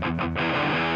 Thank you.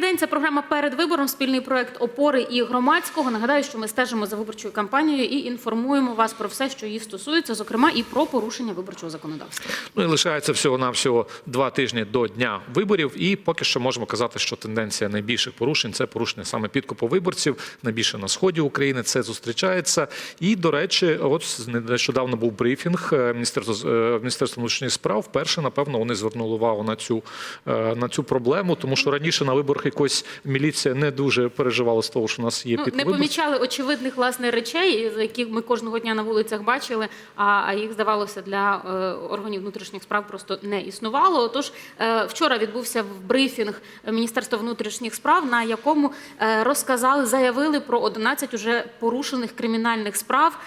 Добрий день. Це програма перед вибором. Спільний проект опори і громадського. Нагадаю, що ми стежимо за виборчою кампанією і інформуємо вас про все, що її стосується, зокрема і про порушення виборчого законодавства. Ну і лишається всього навсього два тижні до дня виборів. І поки що можемо казати, що тенденція найбільших порушень це порушення саме підкупу виборців. Найбільше на сході України це зустрічається. І до речі, от нещодавно був брифінг е, міністерства е, міністерства внутрішніх справ. Вперше напевно вони звернули увагу на цю е, на цю проблему, тому що раніше на виборах якось міліція не дуже переживала з того, що у нас є Ну, підкуп не помічали очевидних власне речей, які ми кожного дня на вулицях бачили. А, їх здавалося для е, органів внутрішніх справ просто не існувало. Отож, е, вчора відбувся брифінг Міністерства внутрішніх справ, на якому е, розказали, заявили про 11 уже порушених кримінальних справ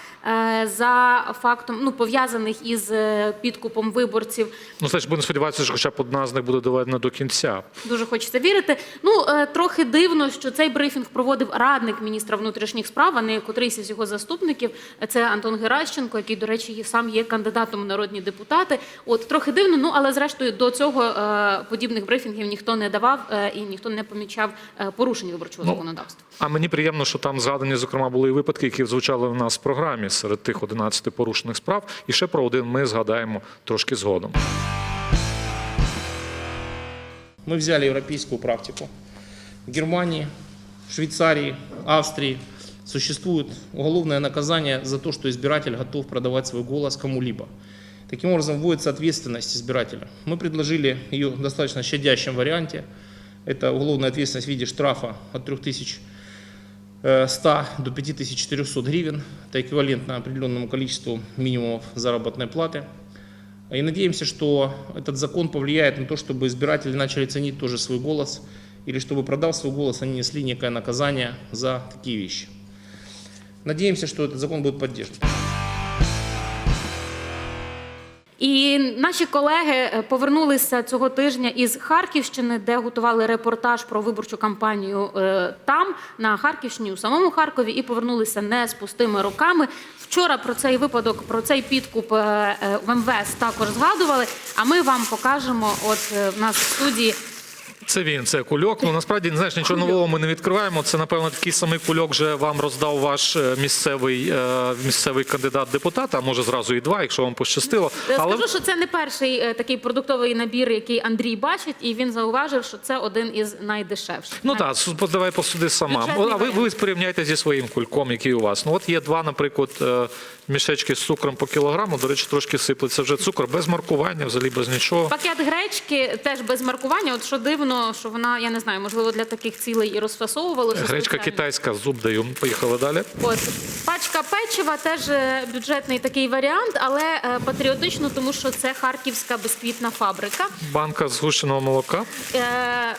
за фактом ну пов'язаних із підкупом виборців. Ну, значить, будемо сподіватися, що хоча б одна з них буде доведена до кінця. Дуже хочеться вірити. Ну е, трохи дивно, що цей брифінг проводив радник міністра внутрішніх справ, а не котрийсь із його заступників. Це Антон Геращенко, який, до речі, сам є кандидатом у народні депутати. От трохи дивно. Ну але зрештою до цього е, подібних брифінгів ніхто не давав е, і ніхто не помічав е, порушень виборчого Ну, законодавства. А мені приємно, що там згадані, зокрема, були і випадки, які звучали в нас в програмі серед тих 11 порушених справ. І ще про один ми згадаємо трошки згодом. Мы взяли европейскую практику. В Германии, Швейцарии, Австрии существует уголовное наказание за то, что избиратель готов продавать свой голос кому-либо. Таким образом, вводится ответственность избирателя. Мы предложили ее в достаточно щадящем варианте. Это уголовная ответственность в виде штрафа от 3100 до 5400 гривен. Это эквивалентно определенному количеству минимумов заработной платы. И надеемся, что этот закон повлияет на то, чтобы избиратели начали ценить тоже свой голос, или чтобы, продав свой голос, они несли некое наказание за такие вещи. Надеемся, что этот закон будет поддержан. І наші колеги е, повернулися цього тижня із Харківщини, де готували репортаж про виборчу кампанію е, там, на Харківщині, у самому Харкові, і повернулися не з пустими руками. Вчора про цей випадок, про цей підкуп е, в МВС також згадували. А ми вам покажемо, от в нас в студії. Це він, це кульок. Ну насправді не знаєш, нічого нового ми не відкриваємо. Це напевно такий самий кульок вже вам роздав ваш е, місцевий е, місцевий кандидат депутата. А може зразу і два, якщо вам пощастило. Е, Але Скажу, що це не перший такий продуктовий набір, який Андрій бачить, і він зауважив, що це один із найдешевших. Ну так, давай посуди сама. Бюджетний А ви, ви порівняйте зі своїм кульком, який у вас. Ну от є два, наприклад, мішечки з цукром по кілограму. До речі, трошки сиплеться вже цукор без маркування, взагалі без нічого. Пакет гречки теж без маркування. От що дивно, що вона, я не знаю, можливо, для таких цілей і розфасовувалася. Гречка спеціально. китайська, зуб даю. Поїхали далі. От пачка печива теж е, бюджетний такий варіант, але е, патріотично, тому що це харківська безквітна фабрика. Банка згущеного молока. Е,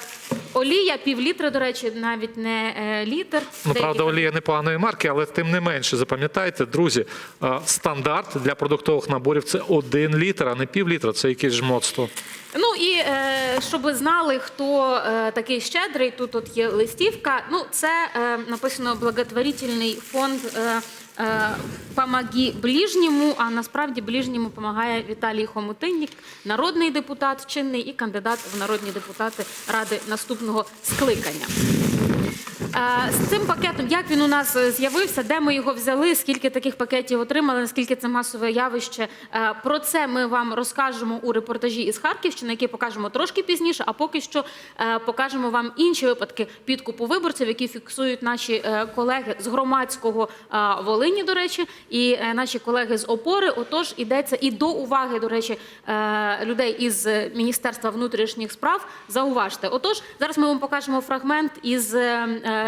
олія пів літра, до речі, навіть не е, літр. Ну, правда, олія непоганої марки, але тим не менше, запам'ятайте, друзі, е, стандарт для продуктових наборів це один літр, а не пів літра. Це якесь жмотство. Ну і е, щоб ви знали, хто такий щедрий, тут от є листівка. Ну, це написано благотворительний фонд. Е, «Помоги ближньому, а насправді ближньому допомагає Віталій Хомутиннік, народний депутат, чинний і кандидат в народні депутати ради наступного скликання. З цим пакетом, як він у нас е, з'явився, де ми його взяли, скільки таких пакетів отримали, наскільки це масове явище. е, Про це ми вам розкажемо у репортажі із Харківщини, який покажемо трошки пізніше. А поки що е, покажемо вам інші випадки підкупу виборців, які фіксують наші колеги з громадського Волині, до речі, і наші колеги з опори. Отож, ідеться і до уваги, до речі, людей із Міністерства внутрішніх справ. Зауважте. Отож, зараз ми вам покажемо фрагмент із,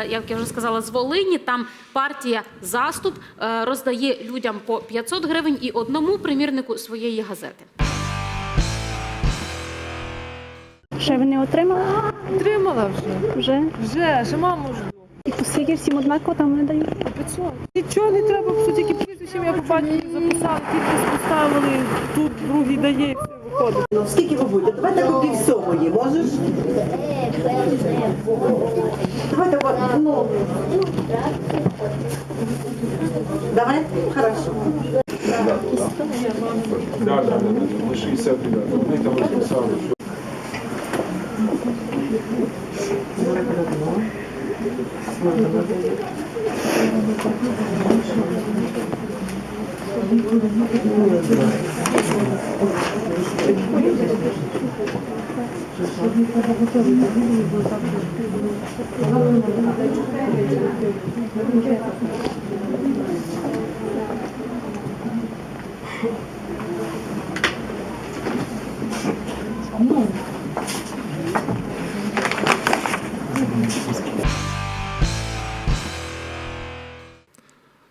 як я вже сказала, з Волині. Там партія заступ е, роздає людям по 500 гривень і одному примірнику своєї газети. Ще ви не отримали? Отримала вже. Вже? Вже, ще маму жду. І по скільки всім однаково там не дають? По 500. Нічого не треба, по суті, тільки прізвищем я по батькові записала, підпис поставили, тут другий дає, виходить. Ну, скільки ви будете? Давайте купи всього є, можеш? Давайте, ну, Давай? Хорошо. Да, да, да, да. Мы 60 ребят. Мы там написали. どうも、今、大変です。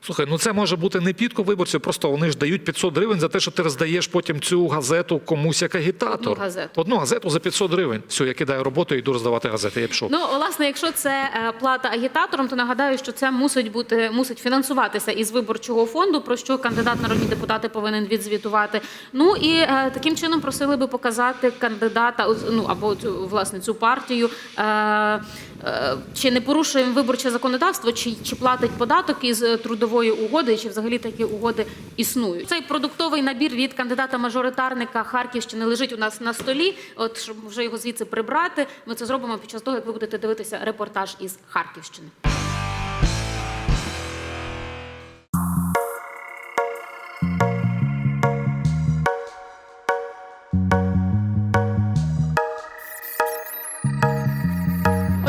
Слухай, ну це може бути не підкуп виборців, просто вони ж дають 500 гривень за те, що ти роздаєш потім цю газету комусь як агітатор. Одну газету. Одну газету за 500 гривень. Все, я кидаю роботу і йду роздавати газети. Я пішов. Ну, власне, якщо це е, плата агітаторам, то нагадаю, що це мусить бути мусить фінансуватися із виборчого фонду, про що кандидат народні депутати повинен відзвітувати. Ну і е, таким чином просили би показати кандидата, ну або цю власне цю партію. Е, чи не порушуємо виборче законодавство, чи, чи платить податок із е, трудової угоди, чи взагалі такі угоди існують. Цей продуктовий набір від кандидата-мажоритарника Харківщини лежить у нас на столі. От щоб вже його звідси прибрати, ми це зробимо під час того, як ви будете дивитися репортаж із Харківщини.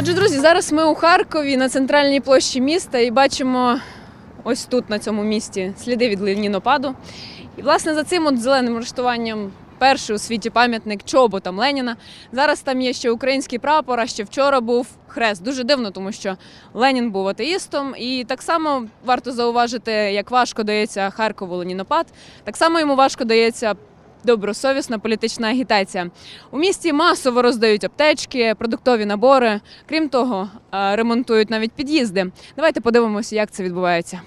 Отже, друзі, зараз ми у Харкові на центральній площі міста і бачимо ось тут, на цьому місці, сліди від ленінопаду. І, власне, за цим от зеленим розташуванням перший у світі пам'ятник чоботам Леніна. Зараз там є ще український прапор, а ще вчора був хрест. Дуже дивно, тому що Ленін був атеїстом. І так само варто зауважити, як важко дається Харкову ленінопад, так само йому важко дається добросовісна політична агітація. У місті масово роздають аптечки, продуктові набори. Крім того, е, ремонтують навіть під'їзди. Давайте подивимося, як це відбувається.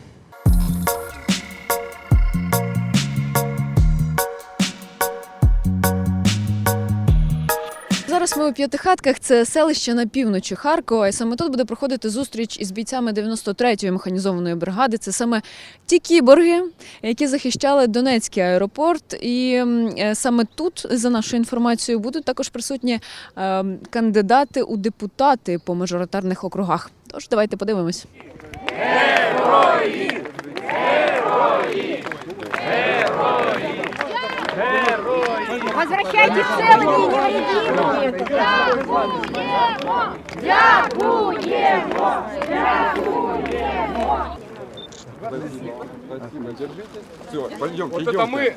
Зараз ми у п'ятихатках. Це селище на півночі Харкова. І саме тут буде проходити зустріч із бійцями 93-ї механізованої бригади. Це саме ті кіборги, які захищали Донецький аеропорт. І е, саме тут, за нашою інформацією, будуть також присутні е, кандидати у депутати по мажоритарних округах. Тож давайте подивимось. Возвращайтесь целыми и невредимыми. Дякуємо! Дякуємо! Все, пойдемте, Вот это мы,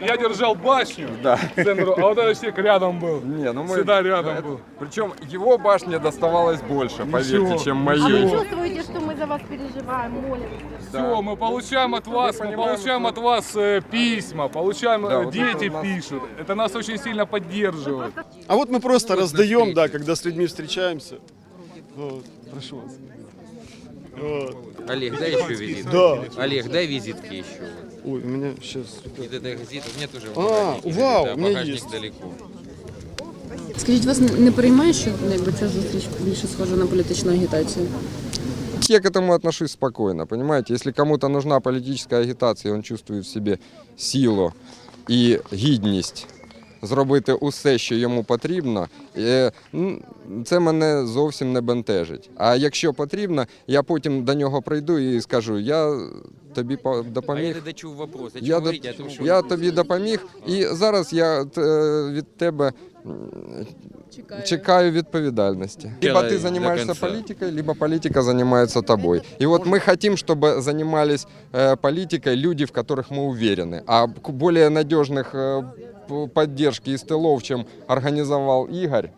я держал башню, Да. центру, а вот этот человек рядом был. Не, ну мы... Всегда рядом был. Причем его башня доставалась больше, поверьте, чем А вы моей. чувствуете, что мы за вас переживаем, молимся? Все, мы получаем от вас, мы, понимаем, получаем что- от вас э, письма, получаем, Да, э, вот дети это у нас- пишут. Это нас очень сильно поддерживает. А вот мы просто раздаем, да, когда с людьми встречаемся. Вот, прошу вас. Вот. Олег, дай еще визит. Да. Олег, дай визитки еще. Ой, у меня сейчас... Нет этой газеты, нет уже. в А, багажнике, вау, да, у меня багажник есть. далеко. Скажіть, вас не переймає, що якби ця зустріч більше схожа на політичну агітацію? Я к этому отношусь спокойно, понимаете? Если кому-то нужна политическая агитация, и он чувствует в себе силу і гідність зробити усе, що йому потрібно, е, м, це мене зовсім не бентежить. А якщо потрібно, я потім до нього прийду і скажу, я тобі по- А я допоміг. не дочув вопрос. О чем Я, говорите? доп- О том, что я тобі допоміг, і зараз я е, від тебе м, чекаю відповідальності. Либо Делай ти до займаєшся конца. політикою, либо політика займається тобою. І от ми хотим, щоб займались е, політикою люди, в которых мы уверены. А к- более надежных е, п- поддержки из тылов, чем организовал Игорь,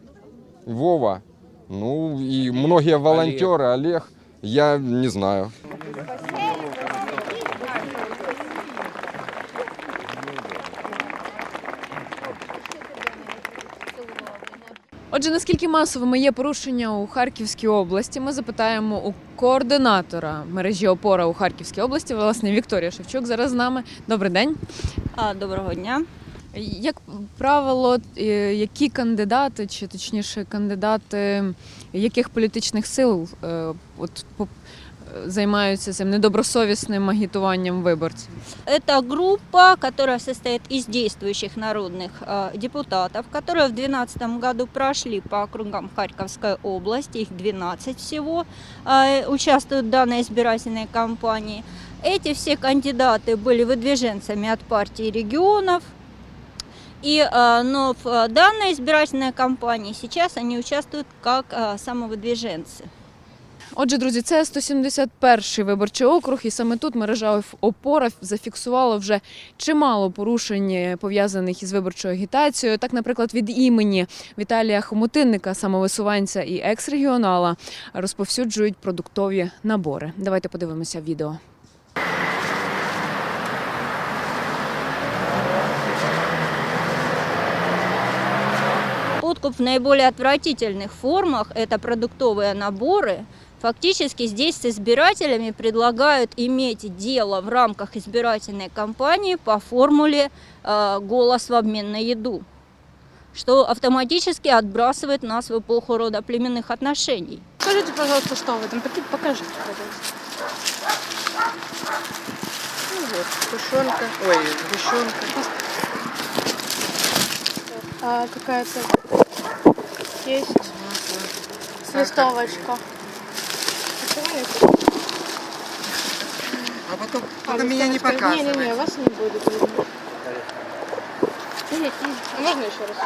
Вова, ну и многие волонтеры, Олег, я не знаю. Отже, наскільки масовими є порушення у Харківській області, ми запитаємо у координатора мережі опора у Харківській області, власне, Вікторія Шевчук зараз з нами. Добрий день. Доброго дня. Як правило, е, які кандидати, чи точніше кандидати яких політичних сил е, от, по- займаються цим недобросовісним агітуванням виборців? Это группа, которая состоит из действующих народных э, депутатов, которые в 2012 году прошли по округам Харьковской области, их 12 всего, э, участвуют в данной избирательной кампании. Эти все кандидаты были выдвиженцами от партии регионов, и, э, но в э, данной избирательной кампании сейчас они участвуют как э, самовыдвиженцы. Отже, друзі, це 171-й виборчий округ, і саме тут мережа опора зафіксувала вже чимало порушень е, пов'язаних із виборчою агітацією. Так, наприклад, від імені Віталія Хомутинника, самовисуванця і екс-регіонала, розповсюджують продуктові набори. Давайте подивимося відео. В наиболее отвратительных формах – это продуктовые наборы. Фактически здесь с избирателями предлагают иметь дело в рамках избирательной кампании по формуле э, «голос в обмен на еду», что автоматически отбрасывает нас в эпоху рода племенных отношений. Скажите, пожалуйста, что в этом пакете? Покажите, пожалуйста. Ну вот, тушенка. Ой, тушенка. А какая-то есть листовочка. А потом, потом меня не показывать. Не-не-не, вас не будет видно. А можно еще раз?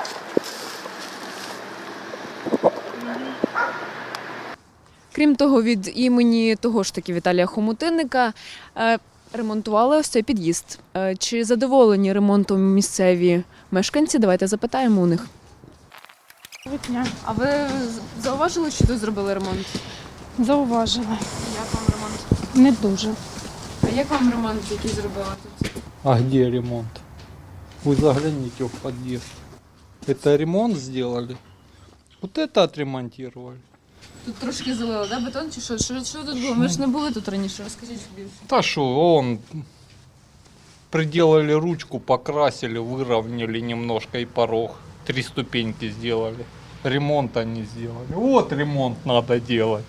Крім того, від імені того ж таки Віталія Хомутинника е, ремонтували ось цей під'їзд. Е, Чи задоволені ремонтом місцеві мешканці? Давайте запитаємо у них. Дня. А ви зауважили, що тут зробили ремонт? Зауважила. Як вам ремонт? Не дуже. А як вам ремонт, який зробили тут? А где ремонт? Вы загляните в подъезд. Это ремонт сделали? Вот это отремонтировали? Тут трошки залили, да? Бетон чи що? Що, що тут було? Ми ж не були тут раніше. Розкажіть більше. Да что, он приделали ручку, покрасили, выровняли немножко и порог. Три ступеньки сделали. Ремонта не сделали. Вот ремонт надо делать.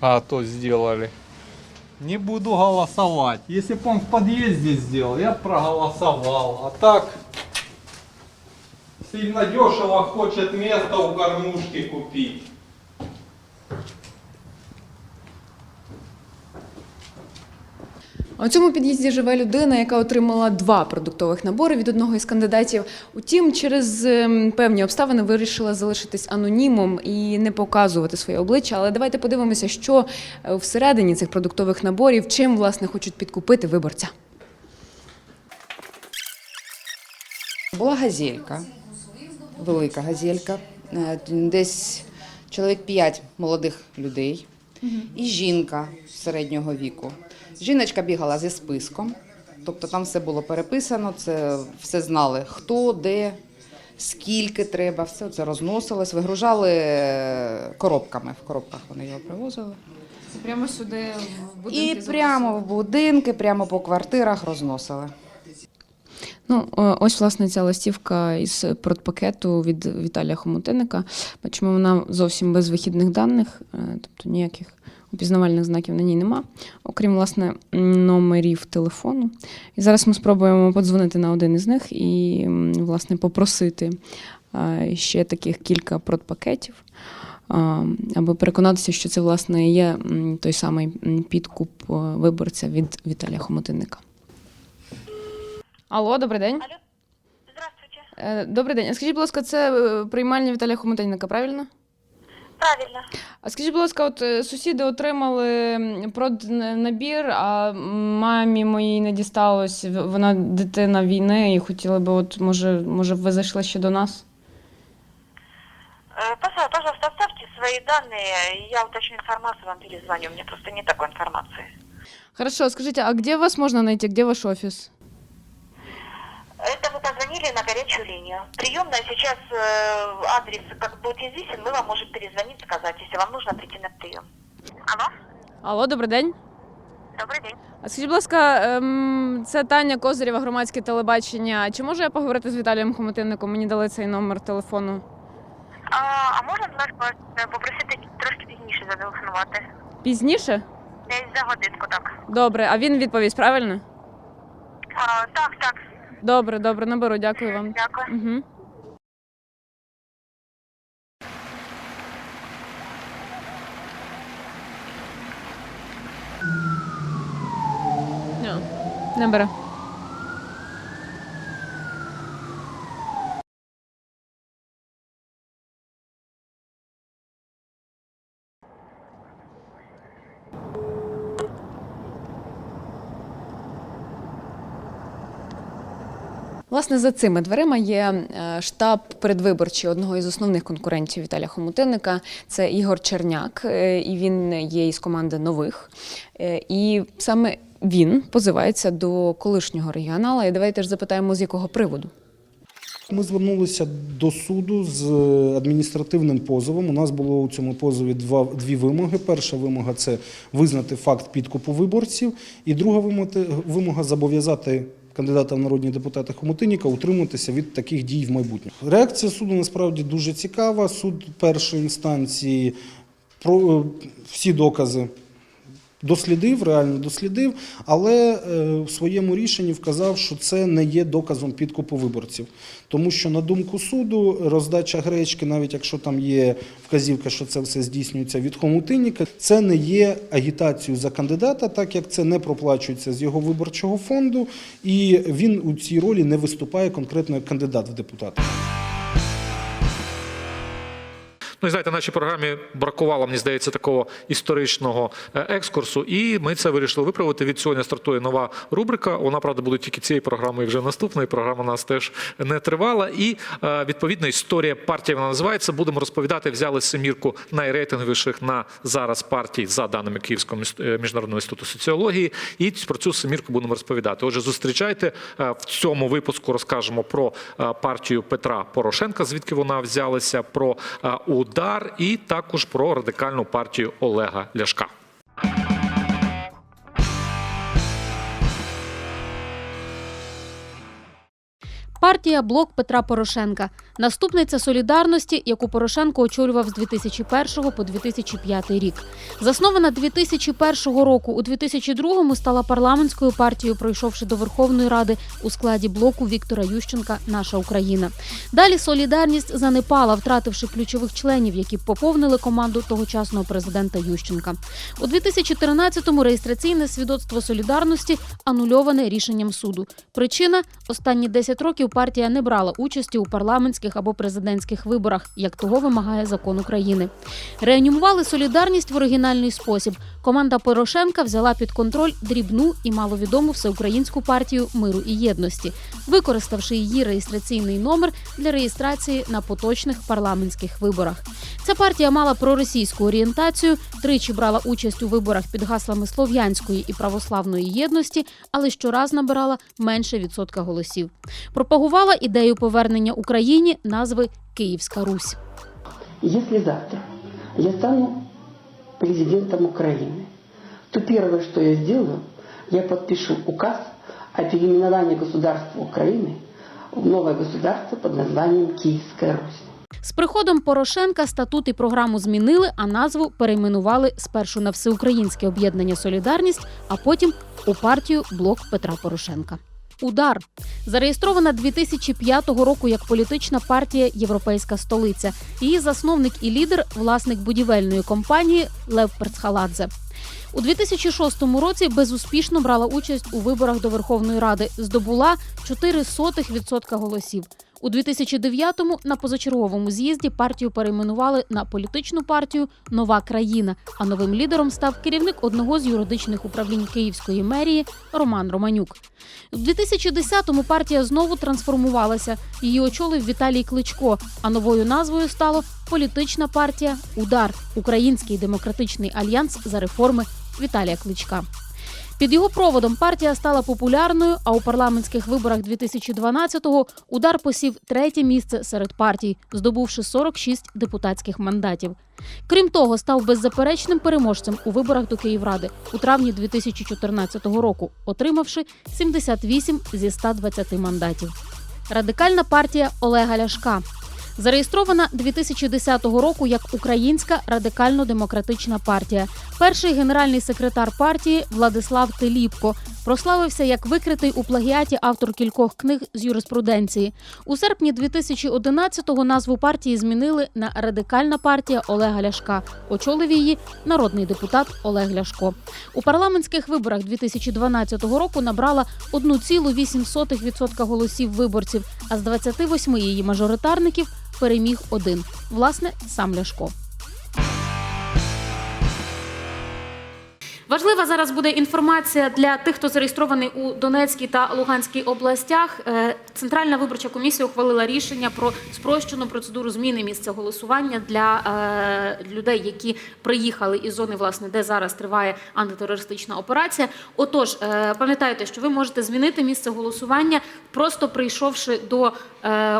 А то сделали. Не буду голосовать. Если бы он в подъезде сделал, я б проголосовал. А так сильно дешево хочет место у кормушки купить. У цьому під'їзді живе людина, яка отримала два продуктових набори від одного із кандидатів. Утім, через ем, певні обставини вирішила залишитись анонімом і не показувати своє обличчя. Але давайте подивимося, що е, всередині цих продуктових наборів, чим власне хочуть підкупити виборця. Була газелька, велика газелька, е, десь чоловік 5 молодих людей і жінка середнього віку. Жіночка бігала зі списком, тобто там все було переписано, це все знали, хто, де, скільки треба, все це розносилось, вигружали е, коробками. В коробках вони його привозили. Прямо сюди в І прямо в будинки, прямо по квартирах розносили. Ну, ось власне ця листівка із продпакету від Віталія Хомутинника. Бачимо, вона зовсім без вихідних даних, е, тобто ніяких опізнавальних знаків на ній нема, окрім власне номерів телефону. І зараз ми спробуємо подзвонити на один із них і власне попросити ще таких кілька продпакетів. Аби переконатися, що це власне є той самий підкуп е, виборця від Віталія Хомутинника. Алло, добрий день. Алло, здравствуйте. Е, Добрий день. Скажіть, будь ласка, це е, приймальня Віталія Хомутинника, правильно? Правильно. А скажіть, будь ласка, от е, сусіди отримали проднабір, а мамі моїй не дісталось. Вона дитина війни і хотіла би, от може, може, б ви зайшли ще до нас? Э, Пожалуйста, пожалуйста, оставьте свои данные, я уточню информацию, вам перезвоню. У меня просто нет такой информации. Хорошо, скажите, а где вас можно найти? Где ваш офис? Это вы позвонили на горячую линию. Приемная сейчас э, адрес как будет известен, мы вам можем перезвонить, сказать, если вам нужно прийти на прием. Алло, Алло, добрий день. добрый день. А скажіть, будь ласка, ем, це Таня Козирєва, громадське телебачення. Чи можу я поговорити з Віталієм Хомутинником? Мені дали цей номер телефону. А, а можна, будь ласка, попросити трошки пізніше зателефонувати? Пізніше? Десь за годинку, так. Добре, а він відповість правильно? А, так, так. Добре, добре, наберу, дякую вам. Дякую. Угу. Не бере. Власне, за цими дверима є е, штаб передвиборчий одного із основних конкурентів Віталія Хомутинника. Це Ігор Черняк, е, і він є із команди нових. Е, І саме він позивається до колишнього регіонала. І давайте ж запитаємо, з якого приводу. Ми звернулися до суду з адміністративним позовом. У нас було у цьому позові два дві вимоги. Перша вимога це визнати факт підкупу виборців, і друга вимога зобов'язати кандидата в народні депутати Хомутиніка утримуватися від таких дій в майбутньому. Реакція суду насправді дуже цікава. Суд першої інстанції про е, всі докази дослідив, реально дослідив, але е, в своєму рішенні вказав, що це не є доказом підкупу виборців. Тому що, на думку суду, роздача гречки, навіть якщо там є вказівка, що це все здійснюється від хомутинніка, це не є агітацією за кандидата, так як це не проплачується з його виборчого фонду, і він у цій ролі не виступає конкретно як кандидат в депутати. Ну і знаєте, нашій програмі бракувало, мені здається, такого історичного е, екскурсу, і ми це вирішили виправити. Від сьогодні стартує нова рубрика. Вона правда буде тільки цієї програми, вже наступної. Програма у нас теж не тривала. І е, відповідно історія партії вона називається. Будемо розповідати. Взяли семірку найрейтинговіших на зараз партій за даними Київського е, міжнародного інституту соціології. І про цю семірку будемо розповідати. Отже, зустрічайте в цьому випуску. Розкажемо про партію Петра Порошенка, звідки вона взялася, про е, удар, і також про радикальну партію Олега Ляшка. Партія Блок Петра Порошенка, наступниця солідарності, яку Порошенко очолював з 2001 по 2005 рік. Заснована 2001 року, у 2002 стала парламентською партією, пройшовши до Верховної Ради у складі блоку Віктора Ющенка Наша Україна. Далі солідарність занепала, втративши ключових членів, які поповнили команду тогочасного президента Ющенка. У 2013-му реєстраційне свідоцтво солідарності анульоване рішенням суду. Причина останні 10 років партія не брала участі у парламентських або президентських виборах, як того вимагає закон України. Реанімували солідарність в оригінальний спосіб. Команда Порошенка взяла під контроль дрібну і маловідому всеукраїнську партію миру і єдності, використавши її реєстраційний номер для реєстрації на поточних парламентських виборах. Ця партія мала проросійську орієнтацію, тричі брала участь у виборах під гаслами слов'янської і православної єдності, але щораз набирала менше відсотка голосів. Пропагувала ідею повернення Україні назви Київська Русь. Если завтра я стану президентом Украины, то первое, что я сделаю, я подпишу указ о переименовании государства Украины в новое государство под названием Киевская Русь. З приходом Порошенка статут і програму змінили, а назву перейменували спершу на Всеукраїнське об'єднання Солідарність, а потім у партію Блок Петра Порошенка. Удар зареєстрована 2005 року як політична партія Європейська столиця. Її засновник і лідер, власник будівельної компанії Лев Перцхаладзе. У 2006 році безуспішно брала участь у виборах до Верховної Ради, здобула 0,04% голосів. У 2009-му на позачерговому з'їзді партію перейменували на політичну партію Нова країна. А новим лідером став керівник одного з юридичних управлінь Київської мерії Роман Романюк. У 2010-му партія знову трансформувалася. Її очолив Віталій Кличко. А новою назвою стало політична партія Удар Український демократичний альянс за реформи Віталія Кличка. Під його проводом партія стала популярною, а у парламентських виборах 2012-го удар посів третє місце серед партій, здобувши 46 депутатських мандатів. Крім того, став беззаперечним переможцем у виборах до Київради у травні 2014 року, отримавши 78 зі 120 мандатів. Радикальна партія Олега Ляшка. Зареєстрована 2010 року як Українська радикально-демократична партія. Перший генеральний секретар партії Владислав Теліпко прославився як викритий у плагіаті автор кількох книг з юриспруденції. У серпні 2011-го назву партії змінили на Радикальна партія Олега Ляшка. Очолив її народний депутат Олег Ляшко. У парламентських виборах 2012 року набрала 1,8% голосів виборців, а з 28 її мажоритарників переміг один власне сам Ляшко. Важлива зараз буде інформація для тих, хто зареєстрований у Донецькій та Луганській областях. Е, Центральна виборча комісія ухвалила рішення про спрощену процедуру зміни місця голосування для е, людей, які приїхали із зони, власне, де зараз триває антитерористична операція. Отож, е, пам'ятайте, що ви можете змінити місце голосування, просто прийшовши до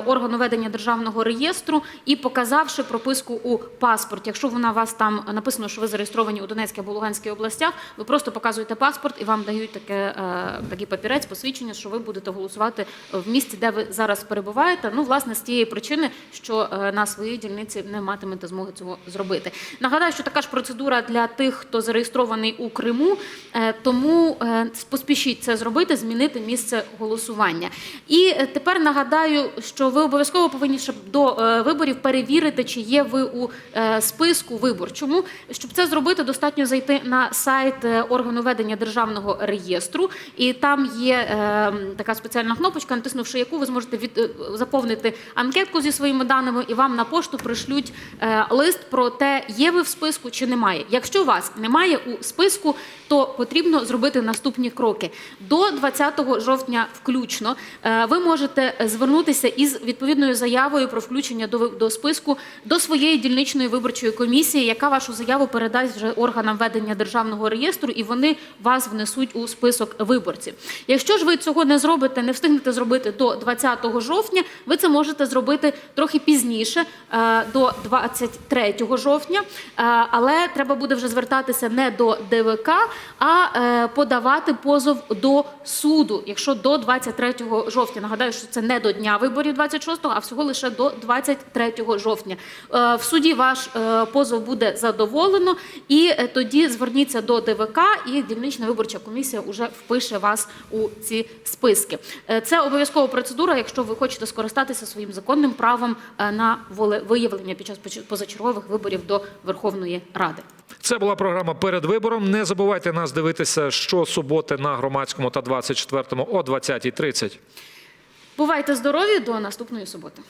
органу ведення державного реєстру і показавши прописку у паспорті. Якщо вона у вас там написано, що ви зареєстровані у Донецькій або Луганській областях, ви просто показуєте паспорт і вам дають таке, е, такий папірець, посвідчення, що ви будете голосувати в місті, де ви зараз перебуваєте. Ну, власне, з тієї причини, що е, на своїй дільниці не матимете змоги цього зробити. Нагадаю, що така ж процедура для тих, хто зареєстрований у Криму, е, тому поспішіть це зробити, змінити місце голосування. І тепер нагадаю, що ви обов'язково повинні щоб до виборів перевірити, чи є ви у списку виборчому. Щоб це зробити, достатньо зайти на сайт е, органу ведення державного реєстру, і там є е, така спеціальна кнопочка, натиснувши яку ви зможете від, е, заповнити анкетку зі своїми даними, і вам на пошту пришлють е, лист про те, є ви в списку чи немає. Якщо вас немає у списку, то потрібно зробити наступні кроки. До 20 жовтня включно е, ви можете звернутися із відповідною заявою про включення до, до списку до своєї дільничної виборчої комісії, яка вашу заяву передасть вже органам ведення державного реєстру, і вони вас внесуть у список виборців. Якщо ж ви цього не зробите, не встигнете зробити до 20 жовтня, ви це можете зробити трохи пізніше, е, до 23 жовтня, Е, але треба буде вже звертатися не до ДВК, а е, подавати позов до суду, якщо до 23 жовтня. Нагадаю, що це не до дня виборів 26-го, а всього лише до 23 жовтня. В суді ваш позов буде задоволено, і тоді зверніться до ДВК, і дільнична виборча комісія вже впише вас у ці списки. Е, Це обов'язкова процедура, якщо ви хочете скористатися своїм законним правом е, на волевиявлення під час позачергових виборів до Верховної Ради. Це була програма перед вибором. Не забувайте нас дивитися щосуботи на громадському та 24-му о 20.30. Бувайте здорові до наступної суботи.